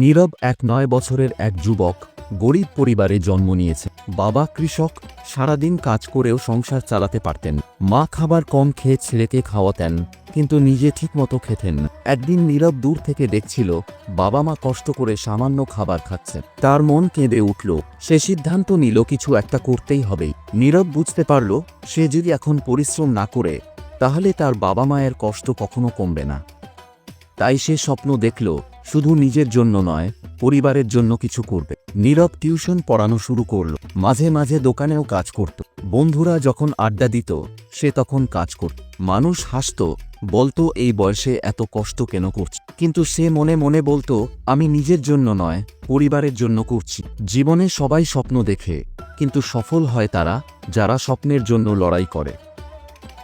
নীরব এক নয় বছরের এক যুবক গরিব পরিবারে জন্ম নিয়েছে। বাবা কৃষক, সারাদিন কাজ করেও সংসার চালাতে পারতেন। মা খাবার কম খেয়ে ছেলেকে খাওয়াতেন, কিন্তু নিজে ঠিকমতো খেতেন একদিন নীরব দূর থেকে দেখছিল, বাবা মা কষ্ট করে সামান্য খাবার খাচ্ছে। তার মন কেঁদে উঠল, সে সিদ্ধান্ত নিল কিছু একটা করতেই হবে। নীরব বুঝতে পারল, সে যদি এখন পরিশ্রম না করে, তাহলে তার বাবা মায়ের কষ্ট কখনো কমবে না। তাই সে স্বপ্ন দেখল শুধু নিজের জন্য নয়, পরিবারের জন্য কিছু করবে। নীরব টিউশন পড়ানো শুরু করল। মাঝে মাঝে দোকানেও কাজ করত। বন্ধুরা যখন আড্ডা দিত, সে তখন কাজ করত। মানুষ হাসত, বলতো, এই বয়সে এত কষ্ট কেন করছি? কিন্তু সে মনে মনে বলতো, আমি নিজের জন্য নয়, পরিবারের জন্য করছি। জীবনে সবাই স্বপ্ন দেখে, কিন্তু সফল হয় তারা, যারা স্বপ্নের জন্য লড়াই করে।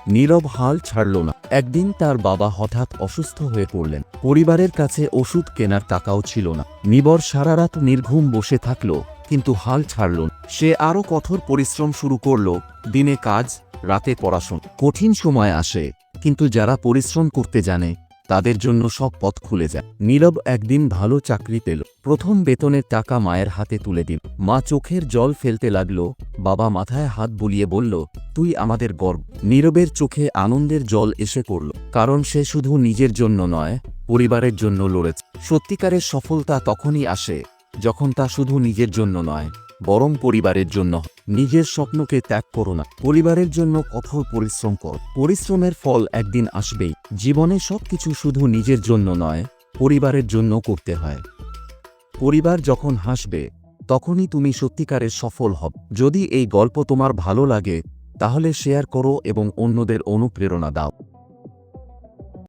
নীরব হাল ছাড়ল না। একদিন তার বাবা হঠাৎ অসুস্থ হয়ে পড়লেন। পরিবারের কাছে ওষুধ কেনার টাকাও ছিল না। নিবর সারা রাত নির্ঘুম বসে থাকল, কিন্তু হাল ছাড়ল না। সে আরও কঠোর পরিশ্রম শুরু করল, দিনে কাজ, রাতে পড়াশোনা। কঠিন সময় আসে, কিন্তু যারা পরিশ্রম করতে জানে তাদের জন্য সব পথ খুলে যায়। নীরব একদিন ভালো চাকরি পেল। প্রথম বেতনের টাকা মায়ের হাতে তুলে দিল। মা চোখের জল ফেলতে লাগল। বাবা মাথায় হাত বুলিয়ে বলল, তুই আমাদের গর্ব। নীরবের চোখে আনন্দের জল এসে পড়ল, কারণ সে শুধু নিজের জন্য নয়, পরিবারের জন্য লড়েছে। সত্যিকারের সফলতা তখনই আসে, যখন তা শুধু নিজের জন্য নয় বরং পরিবারের জন্য। নিজের স্বপ্নকে ত্যাগ করো না। পরিবারের জন্য কঠোর পরিশ্রম কর। পরিশ্রমের ফল একদিন আসবেই। জীবনে সবকিছু শুধু নিজের জন্য নয়, পরিবারের জন্য করতে হয়। পরিবার যখন হাসবে, তখনই তুমি সত্যিকারে সফল হব যদি এই গল্প তোমার ভালো লাগে, তাহলে শেয়ার করো এবং অন্যদের অনুপ্রেরণা দাও।